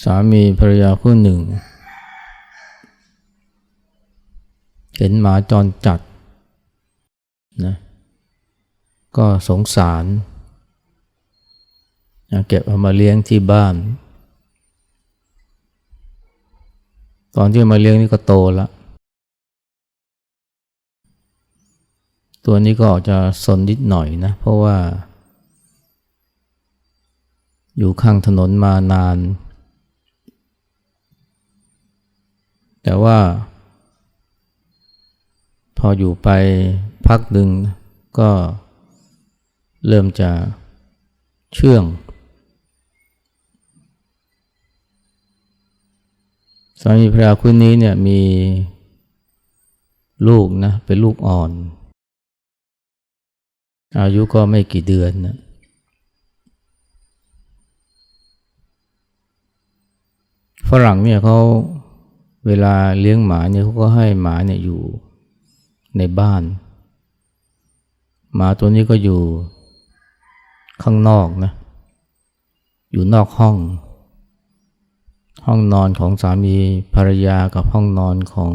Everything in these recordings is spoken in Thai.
สามีภรรยาคู่หนึ่ง เห็นหมาจรจัดนะก็สงสารนะเก็บเอามาเลี้ยงที่บ้าน ตอนที่มาเลี้ยงนี่ก็โตแล้ว ตัวนี้ก็ออกจะสนนิดหน่อยนะ เพราะว่า อยู่ข้างถนนมานาน แต่ว่า พออยู่ไปพักหนึ่งก็เริ่มจะเชื่อง สามีภรรยาคู่นี้เนี่ยมีลูกนะเป็นลูกอ่อน อายุก็ไม่กี่เดือนนะฝรั่งเนี่ยเขา เวลาเลี้ยงหมาเนี่ยเขาก็ให้หมาเนี่ยอยู่ในบ้าน หมาตัวนี้ก็อยู่ข้างนอกนะ อยู่นอกห้อง ห้องนอนของสามีภรรยากับห้องนอนของ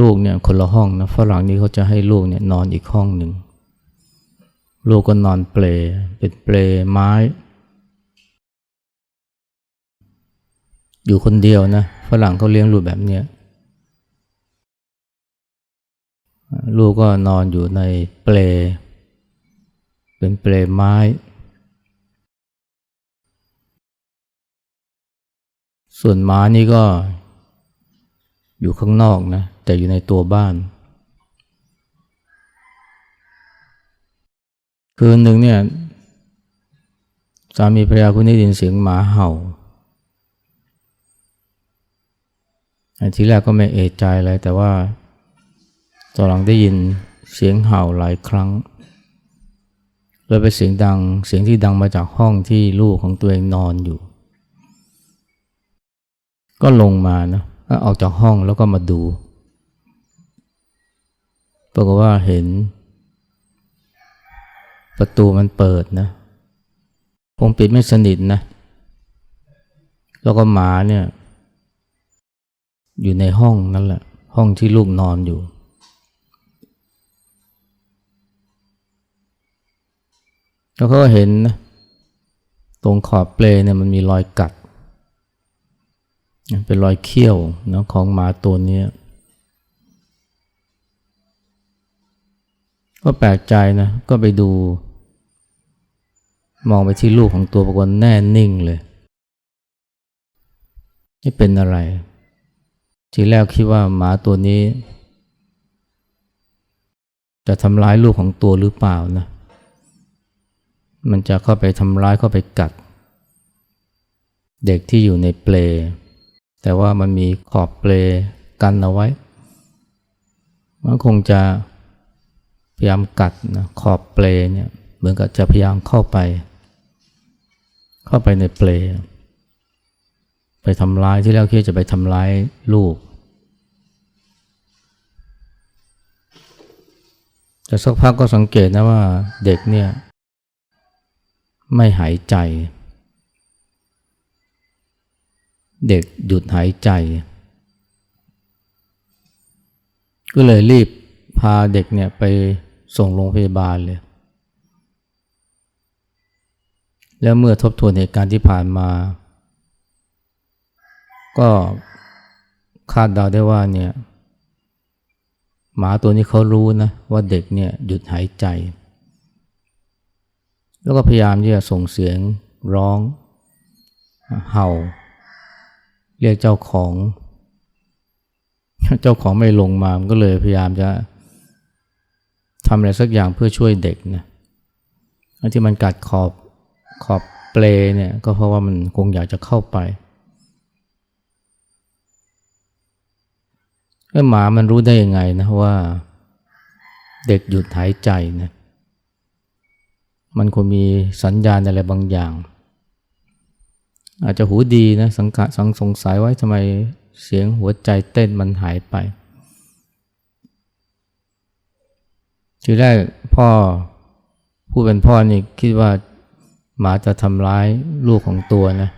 ลูกเนี่ยคนละห้องนะฝรั่งนี้เขาจะให้ลูกเนี่ยนอนอีกห้องหนึ่ง ลูกก็นอนเปลเป็นเปลไม้ อยู่คนเดียวนะฝรั่งเขาเลี้ยงลูกแบบเนี้ยลูกก็นอนอยู่ในเปล เป็นเปลไม้ ส่วนหมานี่ก็อยู่ข้างนอกนะ แต่อยู่ในตัวบ้าน คืนหนึ่งเนี่ยสามีภรรยาคุณได้ยินเสียงหมาเห่า ทีแรกก็ไม่เอะใจอะไรแต่ว่าตอนหลังได้ยินเสียงเห่าหลายครั้งเลยเป็นเสียงดังเสียงที่ดังมาจากห้องที่ลูกของตัวเองนอนอยู่ ก็ลงมานะออกจากห้องแล้วก็มาดูปรากฏว่าเห็น ประตูมันเปิดนะคงปิดไม่สนิทนะ แล้วก็หมาเนี่ย อยู่ในห้องนั่นแหละ ห้องที่ลูกนอนอยู่ แล้วเขาก็เห็นนะตรงขอบเปลเนี่ยมันมีรอยกัด เป็นรอยเขี้ยวนะของหมาตัวนี้ก็แปลกใจนะ ก็ไปดู มองไปที่ลูกของตัวปรากฏแน่นิ่งเลย นี่เป็นอะไร ทีแรกคิดว่าหมาตัวนี้ จะทำร้ายลูกของตัวหรือเปล่านะ มันจะเข้าไปทำร้ายเข้าไปกัด เด็กที่อยู่ในเปล แต่ว่ามันมีขอบเปลกันเอาไว้ มันคงจะพยายามกัดนะขอบเปลเนี่ยเหมือนกับจะพยายามเข้าไป เข้าไปในเปลไปทำร้ายที่แล้วคิดจะไปทำร้ายลูก แต่สักพักก็สังเกตนะว่าเด็กเนี่ย ไม่หายใจ เด็กหยุดหายใจ ก็เลยรีบพาเด็กเนี่ยไปส่งโรงพยาบาลเลย แล้วเมื่อทบทวนเหตุการณ์ที่ผ่านมา ก็คาดเดาได้ว่าเนี่ย หมาตัวนี้เขารู้นะว่าเด็กเนี่ยหยุดหายใจ แล้วก็พยายามที่จะส่งเสียงร้อง เห่า เรียกเจ้าของ เจ้าของไม่ลงมามันก็เลยพยายามจะทำอะไรสักอย่างเพื่อช่วยเด็กนะที่มันกัดขอบขอบเปลเนี่ยก็เพราะว่ามันคงอยากจะเข้าไป หมามันรู้ได้ยังไงนะว่า เด็กหยุดหายใจนะมันคงมีสัญญาณอะไรบางอย่าง อาจจะหูดีนะสังกสังสงสัยไว้ทำไมเสียงหัวใจเต้นมันหายไป ทีแรกพ่อผู้เป็นพ่อนี่คิดว่าหมาจะทำร้ายลูกของตัวนะ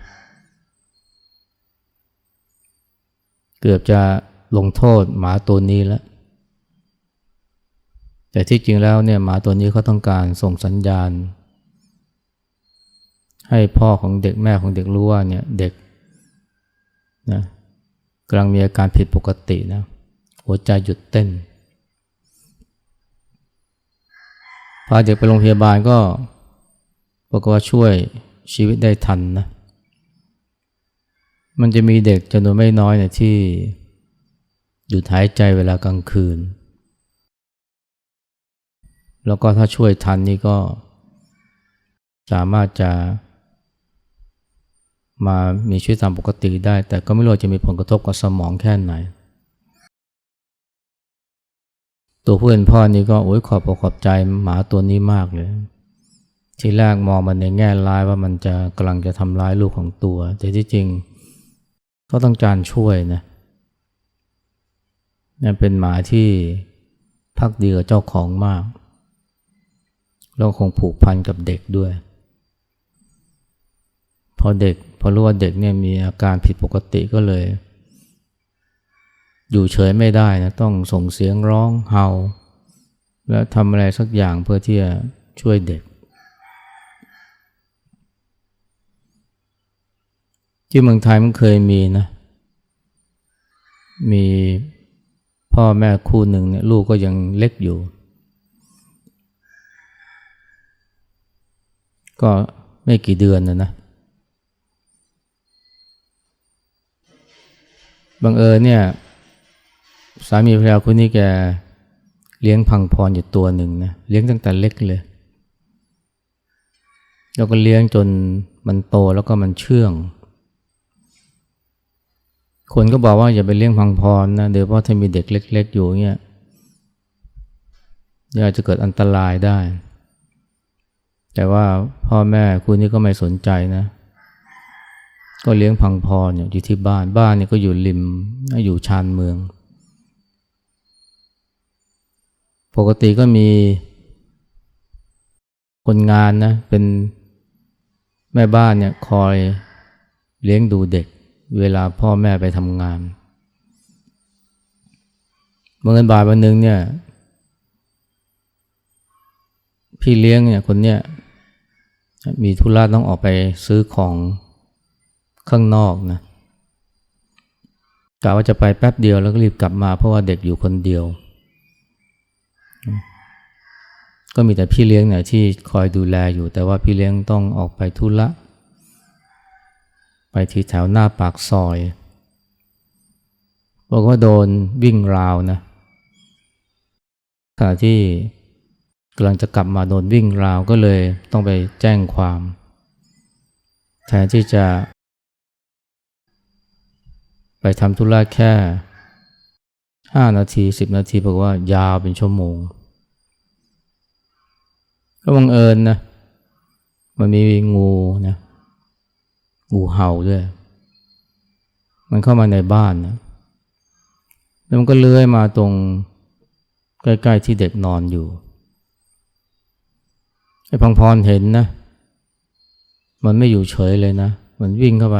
เกือบจะ ลงโทษหมาตัวนี้แล้ว แต่ที่จริงแล้วเนี่ยหมาตัวนี้เขาต้องการส่งสัญญาณ ให้พ่อของเด็กแม่ของเด็กรู้ว่าเนี่ยเด็กนะกำลังมีอาการผิดปกตินะหัวใจหยุดเต้นพาเด็กไปโรงพยาบาลก็ปรากฏว่าช่วยชีวิตได้ทันนะมันจะมีเด็กจำนวนไม่น้อยเนี่ยที่ หยุดหายใจเวลากลางคืน แล้วก็ถ้าช่วยทันนี่ก็ สามารถจะ มามีชีวิตตามปกติได้ แต่ก็ไม่รู้จะมีผลกระทบกับสมองแค่ไหน ตัวผู้เป็นพ่อนี่ก็โอ้ยขอบอกขอบใจหมาตัวนี้มากเลยทีแรกมองมันในแง่ร้ายว่ามันจะกำลังจะทำร้ายลูกของตัว แต่ที่จริงก็ต้องการช่วยนะ นี่เป็นหมาที่พักดีกับเจ้าของมากแล้วคงผูกพันกับเด็กด้วย พอเด็กพอรู้ว่าเด็กเนี่ยมีอาการผิดปกติก็เลย อยู่เฉยไม่ได้นะต้องส่งเสียงร้องเห่า แล้วทำอะไรสักอย่างเพื่อที่จะช่วยเด็ก ที่เมืองไทยมันเคยมีนะ มี พ่อแม่คู่หนึ่งเนี่ยลูกก็ยังเล็กอยู่ ก็ไม่กี่เดือนนะนะบังเอิญเนี่ยสามีภรรยาคนนี้แกเลี้ยงพังพรอยู่ตัวหนึ่งนะเลี้ยงตั้งแต่เล็กเลย แล้วก็เลี้ยงจนมันโตแล้วก็มันเชื่อง คนก็บอกว่าอย่าไปเลี้ยงพังพรนะเดี๋ยวเพราะถ้ามีเด็กเล็ก ๆ อยู่เนี่ยอาจจะเกิดอันตรายได้ แต่ว่าพ่อแม่คุณนี่ก็ไม่สนใจนะ ก็เลี้ยงพังพรอยู่ที่บ้านบ้านเนี่ยก็อยู่ริมอยู่ชานเมือง ปกติก็มีคนงานนะเป็นแม่บ้านเนี่ยคอยเลี้ยงดูเด็ก เวลาพ่อแม่ไปทำงานเมื่อเงินบาทวันหนึ่งเนี่ย พี่เลี้ยงเนี่ยคนเนี่ยมีธุระต้องออกไปซื้อของข้างนอกนะกะว่าจะไปแป๊บเดียวแล้วก็รีบกลับมาเพราะว่าเด็กอยู่คนเดียว ก็มีแต่พี่เลี้ยงเนี่ยที่คอยดูแลอยู่ แต่ว่าพี่เลี้ยงต้องออกไปธุระ ที่แถวหน้าปากซอยบอกว่าโดนวิ่งราวนะขณะที่กำลังจะกลับมาโดนวิ่งราวก็เลยต้องไปแจ้งความ แทนที่จะ ไปทำธุระแค่ห้านาทีสิบนาทีบอกว่ายาวเป็นชั่วโมง ก็บังเอิญนะ มันมีงูนะ งูเห่าด้วย มันเข้ามาในบ้านนะแล้วมันก็เลื้อยมาตรงใกล้ ๆ ที่เด็กนอนอยู่ไอ้พังพรเห็นนะ มันไม่อยู่เฉยเลยนะ มันวิ่งเข้าไป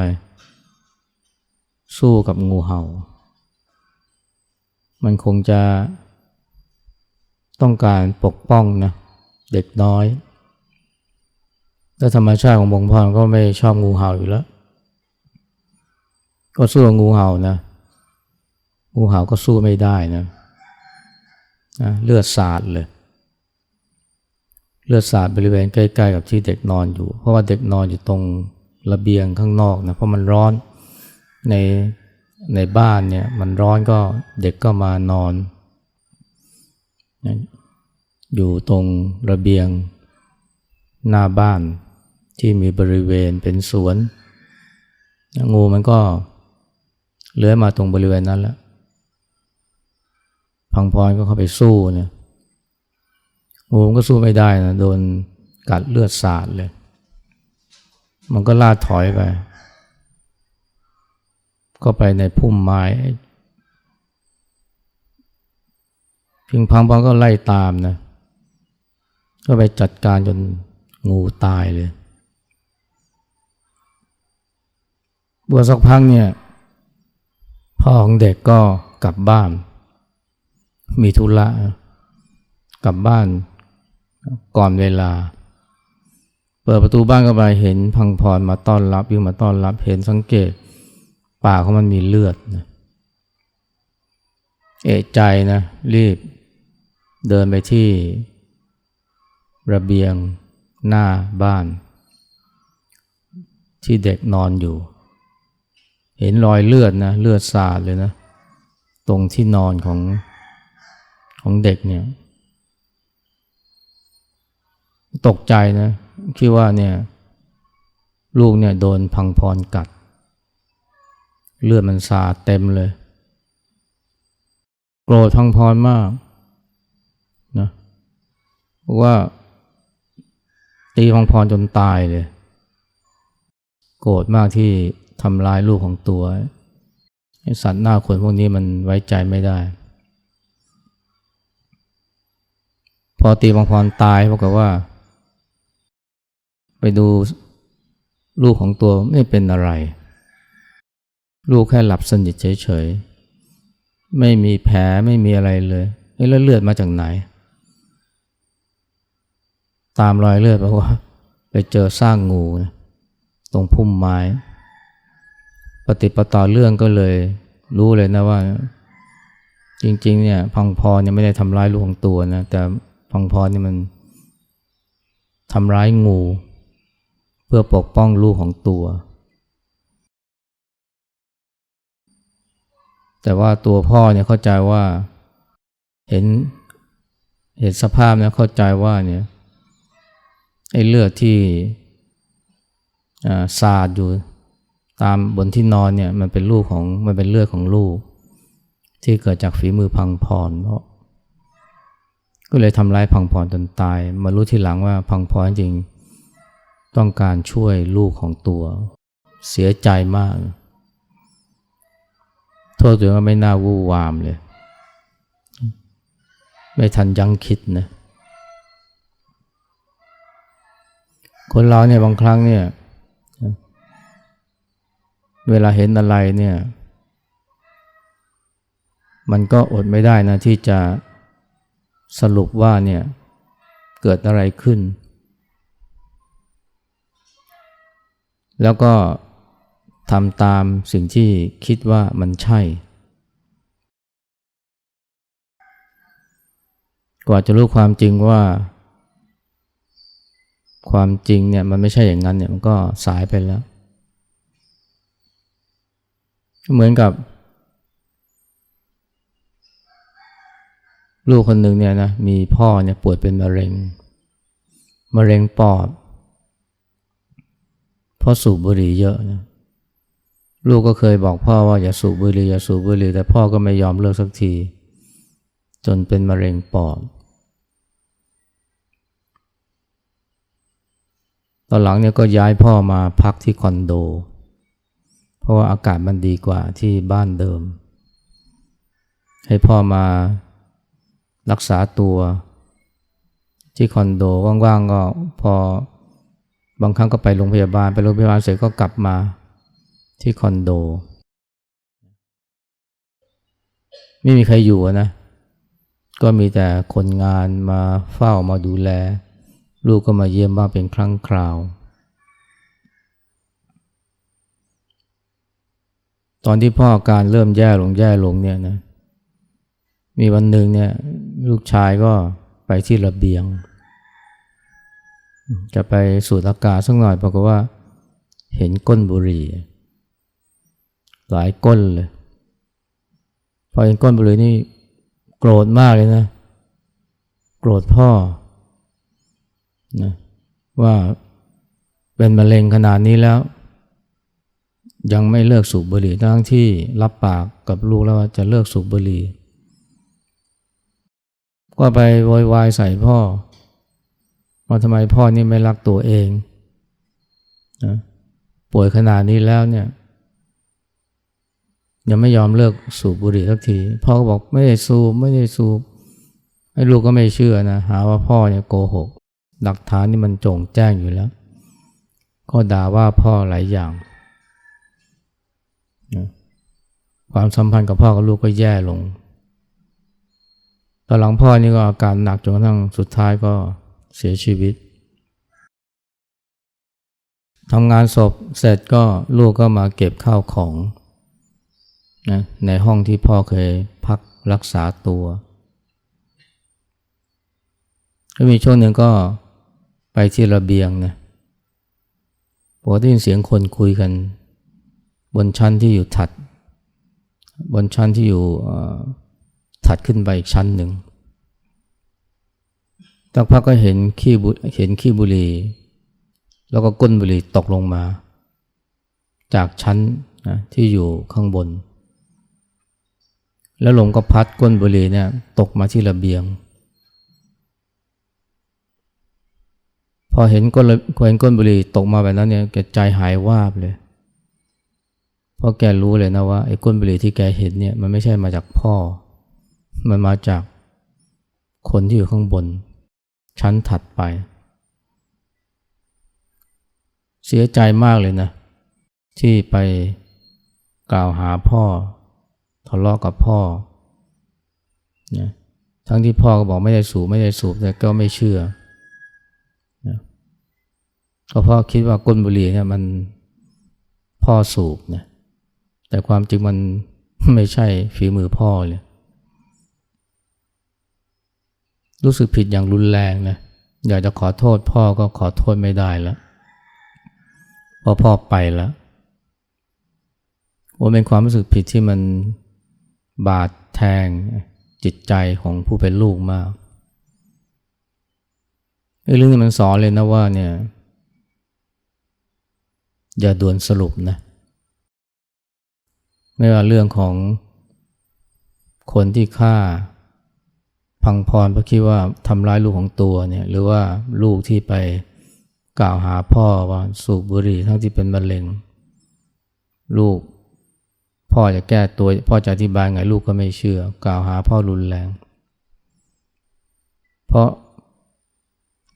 สู้กับงูเห่า มันคงจะต้องการปกป้องนะ เด็กน้อย แต่ธรรมชาติของบงพรก็ไม่ชอบงูเห่าอยู่แล้ว ก็สู้งูเห่านะ งูเห่าก็สู้ไม่ได้นะนะเลือดสาดเลย เลือดสาดบริเวณใกล้ๆกับที่เด็กนอนอยู่ เพราะว่าเด็กนอนอยู่ตรงระเบียงข้างนอกนะ เพราะมันร้อนในในบ้านเนี่ยมันร้อนก็เด็กก็มานอน อยู่ตรงระเบียงหน้าบ้าน ที่มีบริเวณเป็นสวน งูมันก็เลื้อยมาตรงบริเวณนั้นแล้วพังพรก็เข้าไปสู้เนี่ยงูมันก็สู้ไม่ได้นะโดนกัดเลือดสาดเลย มันก็ล่าถอยไป ก็ไปในพุ่มไม้พิงพังพรก็ไล่ตามนะ ก็ไปจัดการจนงูตายเลย บัวสักพักเนี่ย พ่อของเด็กก็กลับบ้าน มีธุระกลับบ้านก่อนเวลา เปิดประตูบ้านเข้าไปเห็นพังพรมาต้อนรับยิ่งมาต้อนรับเห็นสังเกตปากของมันมีเลือดนะเอะใจนะรีบเดินไปที่ระเบียงหน้าบ้าน ที่เด็กนอนอยู่ เห็นรอยเลือดนะเลือดสาดเลยนะ ตรงที่นอนของของเด็กเนี่ย ตกใจนะคิดว่าเนี่ย ลูกเนี่ยโดนพังพรกัด เลือดมันสาดเต็มเลย โกรธพังพรมากนะว่าตีพังพรจนตายเลย โกรธมากที่ ทำร้ายลูกของตัวสัตว์หน้าคนพวกนี้มันไว้ใจไม่ได้ พอตีพังพรตายปรากฏว่า ไปดูลูกของตัวไม่เป็นอะไร ลูกแค่หลับสนิทเฉยๆ ไม่มีแผลไม่มีอะไรเลยแล้วเลือดมาจากไหน ตามรอยเลือดเพราะว่า ไปเจอสร้างงู ตรงพุ่มไม้ ปฏิปต่อเรื่องก็เลยรู้เลยนะว่า จริง ๆ เนี่ยพังพรเนี่ยไม่ได้ทำร้ายลูกของตัวนะแต่พังพรเนี่ยมันทำร้ายงู เพื่อปกป้องลูกของตัว แต่ว่าตัวพ่อเนี่ยเข้าใจว่า เห็นเห็นสภาพเนี่ยเข้าใจว่าเนี่ยไอ้เลือดที่สาดอยู่ ตามบนที่นอนเนี่ยมันเป็นลูกของมันเป็นเลือดของลูก ที่เกิดจากฝีมือพังพรเพราะก็เลยทำร้ายพังพรจนตาย มารู้ที่หลังว่าพังพรจริงต้องการช่วยลูกของตัว เสียใจมาก โทษตัวเองไม่น่าวู่วามเลย ไม่ทันยั้งคิดนะ คนเราเนี่ยบางครั้งเนี่ย เวลาเห็นอะไรเนี่ย มันก็อดไม่ได้นะที่จะสรุปว่าเนี่ยเกิดอะไรขึ้น แล้วก็ทำตามสิ่งที่คิดว่ามันใช่ กว่าจะรู้ความจริงว่า ความจริงเนี่ยมันไม่ใช่อย่างนั้นเนี่ยมันก็สายไปแล้ว เหมือนกับ ลูกคนหนึ่งเนี่ยนะมีพ่อเนี่ยป่วยเป็นมะเร็งมะเร็งปอดพราะสูบบุหรี่เยอะนะลูกก็เคยบอกพ่อว่าอย่าสูบบุหรี่อย่าสูบบุหรี่แต่พ่อก็ไม่ยอมเลิกสักที จนเป็นมะเร็งปอดตอนหลังเนี่ยก็ย้ายพ่อมาพักที่คอนโด ราะว่าอากาศมันดีกว่าที่บ้านเดิม ให้พ่อมารักษาตัว ที่คอนโดว่างๆก็พอบางครั้งก็ไปโรงพยาบาล ไปโรงพยาบาลเสร็จก็กลับมาที่คอนโด ไม่มีใครอยู่นะ ก็มีแต่คนงานมาเฝ้ามาดูแล ลูกก็มาเยี่ยมบ้างเป็นครั้งคราว ตอนที่พ่อการเริ่มแย่ลงแย่ลงเนี่ยนะ มีวันหนึ่งเนี่ยลูกชายก็ไปที่ระเบียง จะไปสูดอากาศสักหน่อยปรากฏว่าเห็นก้นบุหรี่ หลายก้นเลย พอเห็นก้นบุหรี่นี่โกรธมากเลยนะ โกรธพ่อนะว่าเป็นมะเร็งขนาดนี้แล้ว ยังไม่เลิกสูบบุหรี่ทั้งที่รับปากกับลูกแล้วว่าจะเลิกสูบบุหรี่ ก็ไปโวยวายใส่พ่อ ว่าทำไมพ่อนี่ไม่รักตัวเองนะป่วยขนาดนี้แล้วเนี่ย ยังไม่ยอมเลิกสูบบุหรี่สักที พ่อก็บอกไม่ได้สูบไม่ได้สูบไอ้ลูกก็ไม่เชื่อนะหาว่าพ่อเนี่ยโกหก หลักฐานนี่มันโจงแจ้งอยู่แล้ว ก็ด่าว่าพ่อหลายอย่างนะ ความสัมพันธ์กับพ่อกับลูกก็แย่ลง ตอนหลังพ่อนี่ก็อาการหนักจนกระทั่งสุดท้ายก็เสียชีวิตทำงานศพเสร็จก็ลูกก็มาเก็บข้าวของนะในห้องที่พ่อเคยพักรักษาตัวก็มีช่วงหนึ่งก็ไปที่ระเบียงนะพอได้ยินเสียงคนคุยกัน บนชั้นที่อยู่ถัด บนชั้นที่อยู่ถัดขึ้นไปอีกชั้นหนึ่งตักพักก็เห็นขี้บุเห็นขี้บุหรี่แล้วก็ก้นบุหรี่ตกลงมา จากชั้นนะที่อยู่ข้างบน แล้วลมก็พัดก้นบุหรี่เนี่ยตกมาที่ระเบียง พอเห็นก้นเห็นก้นบุหรี่ตกมาแบบนั้นเนี่ยใจหายวาบเลย เพราะแกรู้เลยนะว่าไอ้ก้นบุหรี่ที่แกเห็นเนี่ยมันไม่ใช่มาจากพ่อ มันมาจากคนที่อยู่ข้างบน ชั้นถัดไป เสียใจมากเลยนะ ที่ไปกล่าวหาพ่อทะเลาะกับพ่อนะทั้งที่พ่อก็บอกไม่ได้สูบไม่ได้สูบแต่ก็ไม่เชื่อก็เพราะคิดว่าก้นบุหรี่เนี่ยมันพ่อสูบนะ แต่ความจริงมันไม่ใช่ฝีมือพ่อเลย รู้สึกผิดอย่างรุนแรงนะ อยากจะขอโทษพ่อก็ขอโทษไม่ได้แล้วเพราะพ่อไปแล้วโอ้เป็นความรู้สึกผิดที่มันบาดแทงจิตใจของผู้เป็นลูกมากเรื่องนี้มันสอนเลยนะว่าเนี่ย อย่าด่วนสรุปนะ ไม่ว่าเรื่องของคนที่ฆ่า พังพรเพราะคิดว่าทำร้ายลูกของตัวเนี่ยหรือว่าลูกที่ไปกล่าวหาพ่อว่าสูบบุหรี่ทั้งที่เป็นมะเร็ง ลูก พ่อจะแก้ตัวพ่อจะอธิบายไงลูกก็ไม่เชื่อ กล่าวหาพ่อรุนแรง เพราะ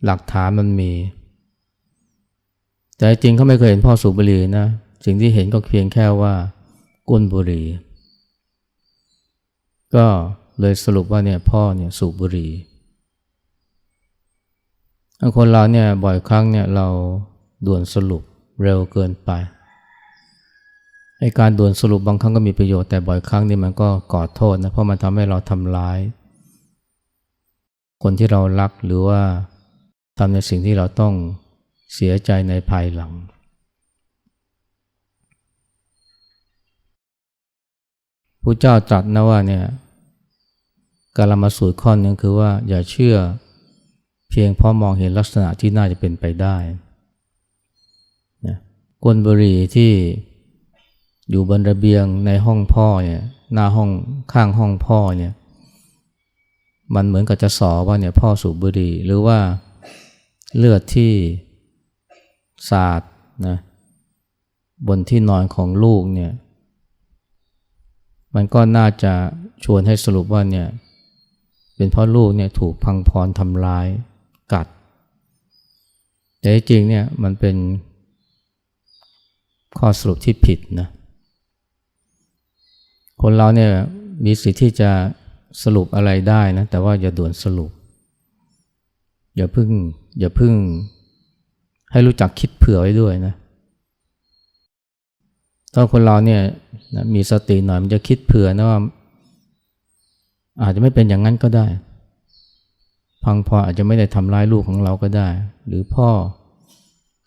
หลักฐานมันมี แต่จริงเขาไม่เคยเห็นพ่อสูบบุหรี่นะสิ่งที่เห็นก็เพียงแค่ว่า ก้นบุหรี่ ก็เลยสรุปว่าเนี่ยพ่อเนี่ยสูบบุหรี่คนเราเนี่ยบ่อยครั้งเนี่ยเราด่วนสรุปเร็วเกินไปไอการด่วนสรุปบางครั้งก็มีประโยชน์แต่บ่อยครั้งนี่มันก็ก่อโทษนะเพราะมันทำให้เราทำร้าย คนที่เรารักหรือว่าทำในสิ่งที่เราต้องเสียใจในภายหลัง พระเจ้าตรัสนะว่าเนี่ยการละมาสูตรข้อนึงคือว่าอย่าเชื่อเพียงเพราะมองเห็นลักษณะที่น่าจะเป็นไปได้นะกวนบุรีที่อยู่บนระเบียงในห้องพ่อเนี่ยหน้าห้องข้างห้องพ่อเนี่ยมันเหมือนกับจะสอว่าเนี่ยพ่อสูบบุหรี่หรือว่าเลือดที่สาดนะบนที่นอนของลูกเนี่ย มันก็น่าจะชวนให้สรุปว่าเนี่ยเป็นเพราะลูกเนี่ยถูกพังพรทำร้ายกัด แต่จริงเนี่ยมันเป็นข้อสรุปที่ผิดนะคนเราเนี่ยมีสิทธิ์ที่จะสรุปอะไรได้นะแต่ว่าอย่าด่วนสรุป อย่าพึ่งอย่าพึ่งให้รู้จักคิดเผื่อไว้ด้วยนะถ้าคนเราเนี่ย นะมีสติหน่อยมันจะคิดเผื่อนะว่าอาจจะไม่เป็นอย่างนั้นก็ได้ พังพออาจจะไม่ได้ทำร้ายลูกของเราก็ได้ หรือพ่อ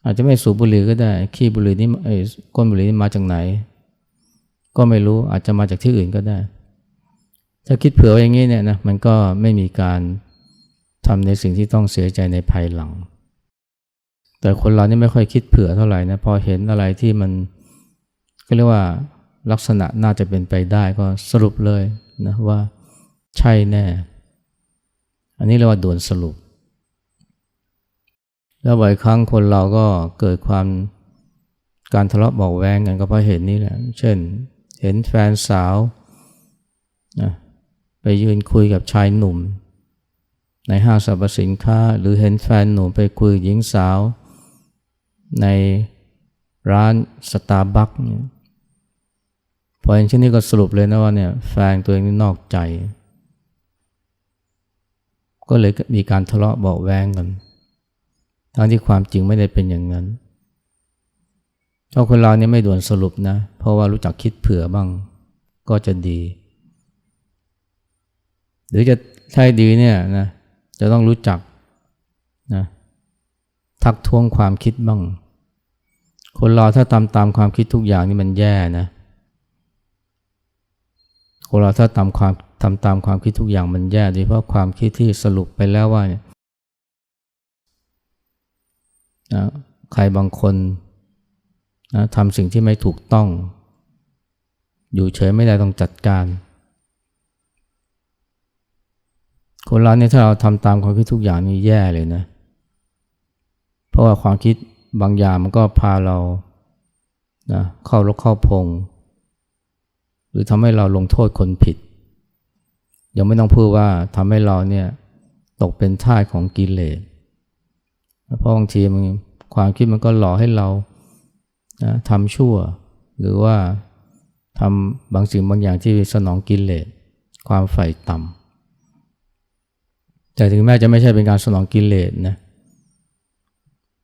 อาจจะไม่สูบบุหรี่ก็ได้ ขี้บุหรี่นี่ไอ้ก้นบุหรี่นี่มาจากไหน ก็ไม่รู้อาจจะมาจากที่อื่นก็ได้ ถ้าคิดเผื่ออย่างนี้เนี่ยนะมันก็ไม่มีการทำในสิ่งที่ต้องเสียใจในภายหลัง แต่คนเรานี่ไม่ค่อยคิดเผื่อเท่าไหร่นะพอเห็นอะไรที่มันก็เรียกว่า ลักษณะน่าจะเป็นไปได้ก็สรุปเลยนะว่าใช่แน่ อันนี้เรียกว่าด่วนสรุป แล้วบ่อยครั้งคนเราก็เกิดความการทะเลาะเบาแวงกันก็เพราะเห็นนี่แหละ เช่น เห็นแฟนสาวนะไปยืนคุยกับชายหนุ่ม ในห้างสรรพสินค้า หรือเห็นแฟนหนุ่มไปคุยหญิงสาว ในร้านสตาร์บัค พอเห็นเช่นนี้ก็สรุปเลยนะว่าเนี่ยแฟนตัวเองนี่นอกใจ ก็เลยมีการทะเลาะเบาแวงกัน ทั้งที่ความจริงไม่ได้เป็นอย่างนั้นถ้าคนเราเนี่ยไม่ด่วนสรุปนะ เพราะว่ารู้จักคิดเผื่อบ้าง ก็จะดี หรือจะใช่ดีเนี่ยนะจะต้องรู้จักนะทักท้วงความคิดบ้าง คนเราถ้าตามตามความคิดทุกอย่างนี่มันแย่นะ คนเราถ้าตามความทำตามความคิดทุกอย่างมันแย่โดยเฉพาะความคิดที่สรุปไปแล้วว่าเนี่ยนะใครบางคนนะทำสิ่งที่ไม่ถูกต้อง อยู่เฉยไม่ได้ต้องจัดการ คนเราเนี่ยถ้าเราทำตามความคิดทุกอย่างนี่แย่เลยนะ เพราะว่าความคิดบางอย่างมันก็พาเรานะเข้ารกเข้าพง หรือทำให้เราลงโทษคนผิด ยังไม่ต้องพูดว่าทำให้เราเนี่ยตกเป็นท่าของกิเลสเพราะบางทีมันความคิดมันก็หล่อให้เรานะทำชั่ว หรือว่าทำบางสิ่งบางอย่างที่สนองกิเลสความใฝ่ต่ำแต่ถึงแม้จะไม่ใช่เป็นการสนองกิเลสนะ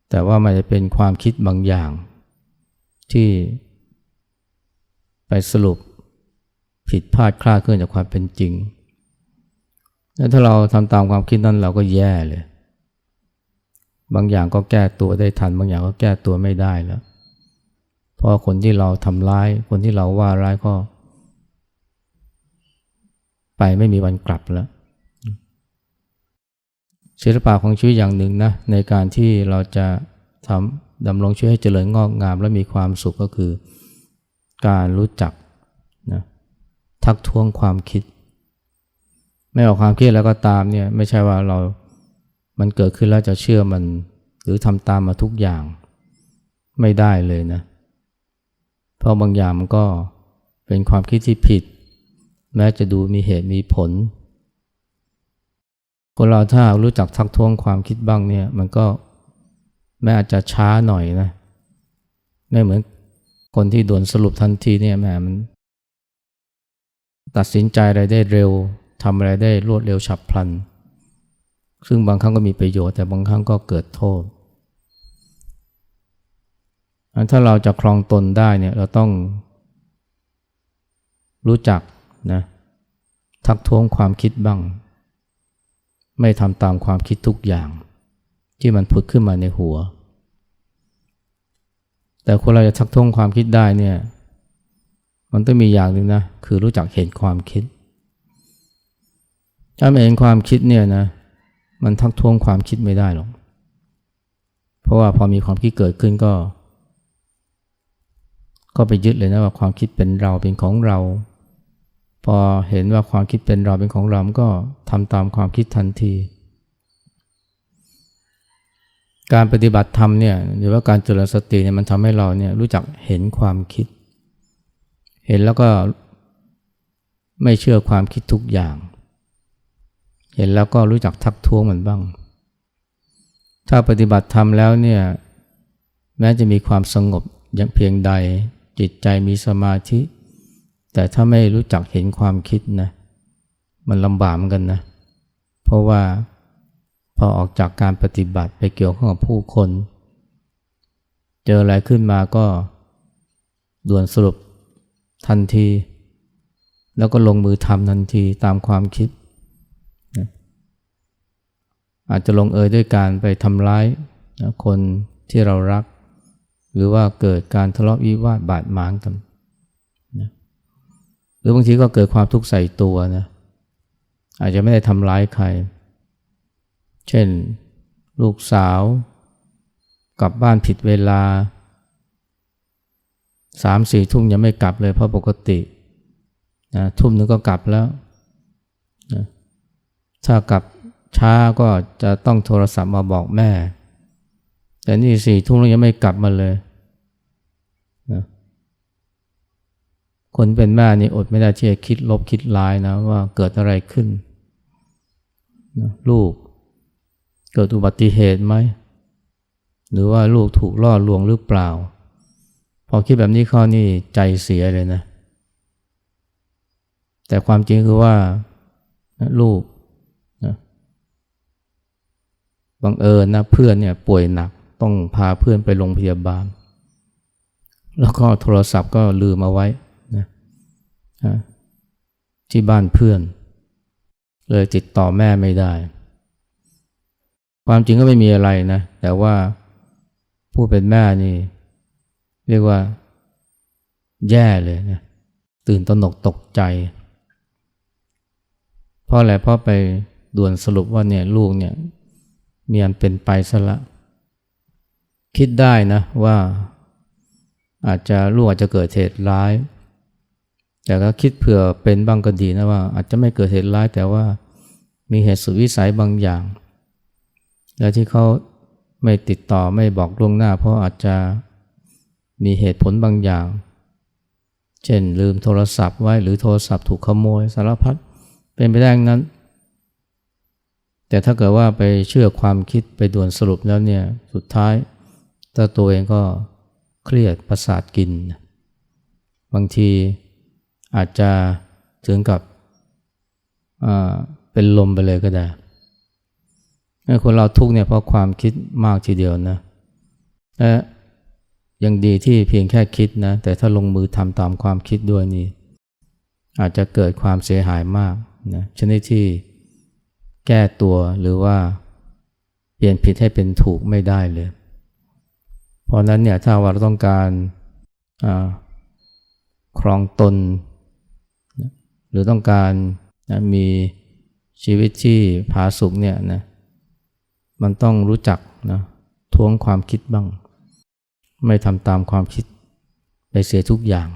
แต่ว่ามันจะเป็นความคิดบางอย่างที่ไปสรุป ผิดพลาดคลาดเคลื่อนจากความเป็นจริง แล้วถ้าเราทำตามความคิดนั้นเราก็แย่เลย บางอย่างก็แก้ตัวได้ทัน บางอย่างก็แก้ตัวไม่ได้แล้วเพราะคนที่เราทำร้าย คนที่เราว่าร้ายก็ ไปไม่มีวันกลับแล้ว ศิลปะของชีวิตอย่างหนึ่งนะในการที่เราจะทำดำรงชีวิตให้เจริญงอกงาม และมีความสุขก็คือ การรู้จัก ทักท้วงความคิด ไม่ออกความคิดแล้วก็ตามเนี่ยไม่ใช่ว่าเรา มันเกิดขึ้นแล้วจะเชื่อมัน หรือทำตามมาทุกอย่างไม่ได้เลยนะ เพราะบางอย่างมันก็เป็นความคิดที่ผิด แม้จะดูมีเหตุมีผลคนเราถ้ารู้จักทักท้วงความคิดบ้างเนี่ย มันก็แม้อาจจะช้าหน่อยนะ ไม่เหมือนคนที่โดนสรุปทันทีเนี่ยแม่มัน ตัดสินใจอะไรได้เร็วทำอะไรได้รวดเร็วฉับพลัน ซึ่งบางครั้งก็มีประโยชน์แต่บางครั้งก็เกิดโทษถ้าเราจะครองตนได้เนี่ยเราต้องรู้จักนะทักท้วงความคิดบ้าง ไม่ทำตามความคิดทุกอย่าง ที่มันผุดขึ้นมาในหัว แต่คนเราจะทักท้วงความคิดได้เนี่ย มันต้องมีอย่างหนึ่งนะคือรู้จักเห็นความคิดถ้าไม่เห็นความคิดเนี่ยนะมันทักท้วงความคิดไม่ได้หรอก เพราะว่าพอมีความคิดเกิดขึ้นก็ ก็ไปยึดเลยนะว่าความคิดเป็นเราเป็นของเรา พอเห็นว่าความคิดเป็นเราเป็นของเราก็ทำตามความคิดทันที การปฏิบัติธรรมเนี่ยหรือว่าการเจริญสติเนี่ยมันทำให้เราเนี่ยรู้จักเห็นความคิด เห็นแล้วก็ไม่เชื่อความคิดทุกอย่าง เห็นแล้วก็รู้จักทักท้วงมันบ้าง ถ้าปฏิบัติธรรมแล้วเนี่ยแม้จะมีความสงบอย่างเพียงใด จิตใจมีสมาธิ แต่ถ้าไม่รู้จักเห็นความคิดนะ มันลำบากเหมือนกันนะ เพราะว่าพอออกจากการปฏิบัติไปเกี่ยวข้องกับผู้คน เจออะไรขึ้นมาก็ด่วนสรุป ทันที แล้วก็ลงมือทำทันทีตามความคิดนะอาจจะลงเอยด้วยการไปทำร้ายนะคนที่เรารัก หรือว่าเกิดการทะเลาะวิวาทบาดหมางกันหรือบางทีก็เกิดความทุกข์ใส่ตัวนะอาจจะไม่ได้ทำร้ายใคร เช่น ลูกสาว กลับบ้านผิดเวลา สามสี่ทุ่มยังไม่กลับเลยเพราะปกตินะทุ่มนึงก็กลับแล้วนะถ้ากลับช้าก็จะต้องโทรศัพท์มาบอกแม่ แต่นี่สี่ทุ่มแล้วยังไม่กลับมาเลยนะคนเป็นแม่นี่อดไม่ได้ที่จะคิดลบคิดร้ายนะว่าเกิดอะไรขึ้นนะลูกเกิดอุบัติเหตุไหม หรือว่าลูกถูกล่อลวงหรือเปล่า พอคิดแบบนี้ข้อนี่ใจเสียเลยนะ แต่ความจริงคือว่าลูกนะบังเอิญนะเพื่อนเนี่ยป่วยหนักต้องพาเพื่อนไปโรงพยาบาล แล้วก็โทรศัพท์ก็ลืมเอาไว้นะอะที่บ้านเพื่อน เลยติดต่อแม่ไม่ได้ ความจริงก็ไม่มีอะไรนะ แต่ว่าผู้เป็นแม่นี่ เรียกว่าแย่เลยนะตื่นตระหนกตกใจ เพราะอะไรเพราะไปด่วนสรุปว่าเนี่ยลูกเนี่ยมีอันเป็นไปซะละ คิดได้นะว่าอาจจะลูกอาจจะเกิดเหตุร้าย แต่ก็คิดเผื่อเป็นบ้างก็ดีนะว่า อาจจะไม่เกิดเหตุร้าย แต่ว่ามีเหตุสุดวิสัยบางอย่าง และที่เขาไม่ติดต่อไม่บอกล่วงหน้า เพราะอาจจะ มีเหตุผลบางอย่าง เช่นลืมโทรศัพท์ไว้หรือโทรศัพท์ถูกขโมยสารพัดเป็นไปได้งนั้น แต่ถ้าเกิดว่าไปเชื่อความคิดไปด่วนสรุปแล้วเนี่ยสุดท้ายถ้าตัวเองก็เครียดประสาทกิน บางทีอาจจะถึงกับเป็นลมไปเลยก็ได้คนเราทุกข์เนี่ยเพราะความคิดมากทีเดียวนะและ ยังดีที่เพียงแค่คิดนะ แต่ถ้าลงมือทำตามความคิดด้วยนี่ อาจจะเกิดความเสียหายมากนะชนิดที่แก้ตัวหรือว่าเปลี่ยนผิดให้เป็นถูกไม่ได้เลย เพราะนั้นเนี่ยถ้าว่าเราต้องการครองตน หรือต้องการนะมีชีวิตที่ผาสุกเนี่ยนะมันต้องรู้จักนะทวงความคิดบ้าง ไม่ทำตามความคิดไปเสียทุกอย่าง